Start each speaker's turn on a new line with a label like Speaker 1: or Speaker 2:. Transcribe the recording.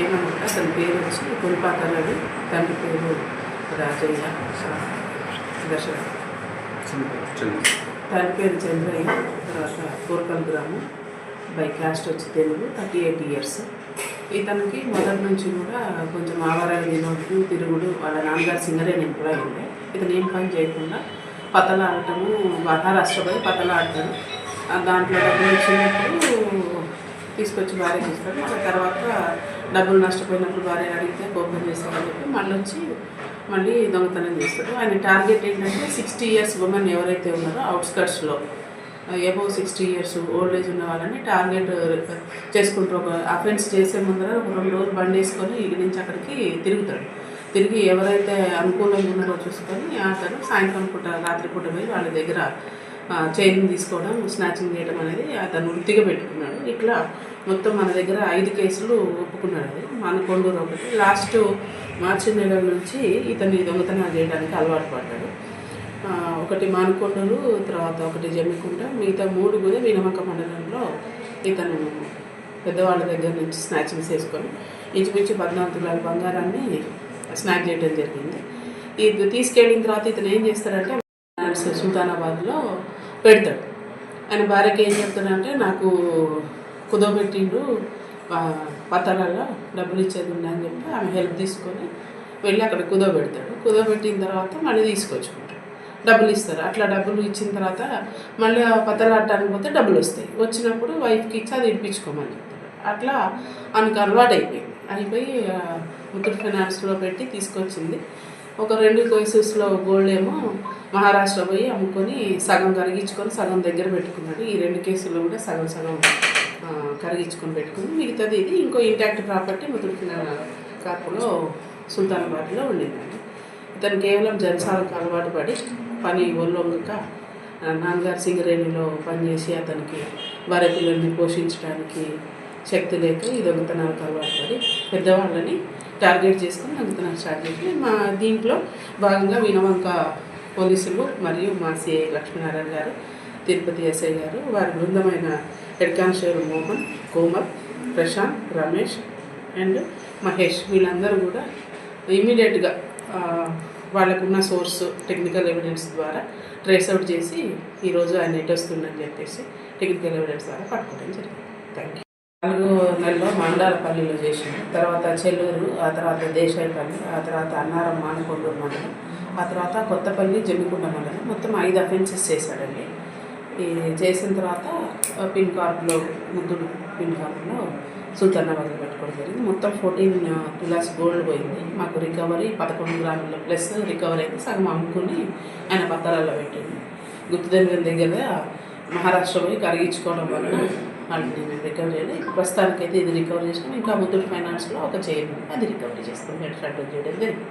Speaker 1: ఏమన్నా తన పేరు వచ్చి కొనిపాతాలని తండ్రి పేరు రాజయ్య దశరథ తన పేరు చంద్రయ్య తర్వాత కోరకల్ గ్రామం బై క్యాస్ట్ వచ్చి తెలుగు థర్టీ ఎయిట్ ఇయర్స్ ఇతనికి మొదటి నుంచి కూడా కొంచెం ఆవరాలు వినోదం తిరుగుడు వాళ్ళ నాన్నగారు సింగరేని ఎంప్లాయ్ ఉండే. ఇతను ఏం పని చేయకుండా పతలు ఆడటము మహారాష్ట్ర పోయి పతలు ఆడతాడు. దాంట్లో డబ్బులు వచ్చినప్పుడు తీసుకొచ్చి భార్య చేస్తాడు. ఆ తర్వాత డబ్బులు నష్టపోయినప్పుడు భార్య అడిగితే కోపం చేస్తాడని చెప్పి మళ్ళీ వచ్చి మళ్ళీ దొంగతనం చేస్తాడు. ఆయన టార్గెట్ ఏంటంటే సిక్స్టీ ఇయర్స్ ఉమెన్ ఎవరైతే ఉన్నారో అవుట్స్కట్స్లో above sixty years old age ఉన్న వాళ్ళని టార్గెట్ uh, చేసుకుంటారు ఒక అఫెన్స్ చేసే ముందర ఒక రెండు రోజులు బండి వేసుకొని ఇక్కడి నుంచి అక్కడికి తిరుగుతాడు. తిరిగి ఎవరైతే అనుకూలంగా ఉన్నారో చూసుకొని అతను సాయంత్రం పూట రాత్రి పూట పోయి వాళ్ళ దగ్గర చైన్ తీసుకోవడం స్నాచింగ్ చేయడం అనేది అతను వృత్తిగా పెట్టుకున్నాడు. ఇట్లా మొత్తం మన దగ్గర ఐదు కేసులు ఒప్పుకున్నాడు అది. మన కొండూరు ఒకటి. లాస్ట్ మార్చి నెల నుంచి ఇతన్ని దొంగతనాలు చేయడానికి అలవాటు పడ్డాడు. ఒకటి మానుకొండలు తర్వాత ఒకటి జమ్మికుంట మిగతా మూడు కూడా వినమక మండలంలో ఇతను పెద్దవాళ్ళ దగ్గర నుంచి స్నాచింగ్ చేసుకొని ఇంచుమించు పద్నాలుగు తులాల బంగారాన్ని స్నాచ్ చేయడం జరిగింది. ఇది తీసుకెళ్ళిన తర్వాత ఇతను ఏం చేస్తాడంటే సుల్తానాబాద్లో పెడతాడు. ఆయన భార్యకి ఏం చెప్తాడంటే నాకు కుదోబెట్టిండు పత్రాలలో డబ్బులు ఇచ్చేది ఉంది అని చెప్పి ఆమె హెల్ప్ తీసుకొని వెళ్ళి అక్కడ కుదోబెడతాడు కుదోబెట్టిన తర్వాత మళ్ళీ తీసుకొచ్చుకుంటాడు. డబ్బులు ఇస్తారు. అట్లా డబ్బులు ఇచ్చిన తర్వాత మళ్ళీ ఆ పత్రాలు ఆడటానికి పోతే డబ్బులు వస్తాయి. వచ్చినప్పుడు వైఫ్కి ఇచ్చి అది ఇడిపించుకోమని చెప్తారు. అట్లా ఆమెకు అలవాటు అయిపోయింది అయిపోయి ఆ, ముత్తూట్ ఫైనాన్స్లో పెట్టి తీసుకొచ్చింది. ఒక రెండు కేసెస్లో గోల్డ్ ఏమో మహారాష్ట్ర పోయి అమ్ముకొని సగం కరిగించుకొని సగం దగ్గర పెట్టుకున్నాడు. ఈ రెండు కేసుల్లో కూడా సగం సగం కరిగించుకొని పెట్టుకుని మిగతాది ఇది ఇంకో ఇంటాక్ట్ ప్రాపర్టీ ముత్తూట్ కాపులో సుల్తానాబాద్లో ఉండిందండి. ఇతను కేవలం జనసాలకు అలవాటు పడి పని ఒళ్ళొంగక నాన్నగారు సింగరేణిలో పనిచేసి అతనికి భార్య పిల్లల్ని పోషించడానికి శక్తి లేక ఈ దొంగతనాలకు అలవాటు పడి పెద్దవాళ్ళని టార్గెట్ చేసుకుని దొంగతనాలు స్టార్ట్ చేసి మా దీంట్లో భాగంగా వినవంక పోలీసులు మరియు మా సిఐ లక్ష్మీనారాయణ గారు తిరుపతి ఎస్ఐ గారు వారి బృందమైన head constable Mohan Komal Prashant Ramesh and Mahesh వీళ్ళందరూ కూడా ఇమీడియట్గా వాళ్ళకున్న సోర్స్ టెక్నికల్ ఎవిడెన్స్ ద్వారా ట్రేస్ అవుట్ చేసి ఈరోజు ఆయన ఎటు వస్తుందని చెప్పేసి టెక్నికల్ ఎవిడెన్స్ ద్వారా పట్టుకోవడం జరిగింది. థ్యాంక్ యూ నాలుగు నెలలో మండాలపల్లిలో చేసిన తర్వాత చెల్లూరు ఆ తర్వాత దేశాయపల్లి ఆ తర్వాత అన్నారం మానకొండూరు మండలం ఆ తర్వాత కొత్తపల్లి జమ్మికుండ మండలం మొత్తం ఐదు అఫెన్సెస్ చేశాడండి. ఈ చేసిన తర్వాత పిన్ కార్డులో ముద్దుడు పిన్ కార్డులో సుల్తానాబాద్లో పెట్టుకోవడం జరిగింది. మొత్తం ఫోర్టీన్ తులాస్ గోల్డ్ పోయింది. మాకు రికవరీ పదకొండు గ్రాముల ప్లస్ రికవరీ అయితే సగం అమ్ముకుని ఆయన పత్రాలలో పెట్టింది. గుర్తుదేవి దగ్గర మహారాష్ట్ర పోయి కరిగించుకోవడం వల్ల వాళ్ళని మేము రికవర్ చేయాలి ప్రస్తుతానికైతే ఇది రికవర్ చేసినాం. ఇంకా ముత్తూట్ ఫైనాన్స్లో ఒక చైన్ అది రికవరీ చేస్తాం. హెడ్ చేయడం జరిగింది.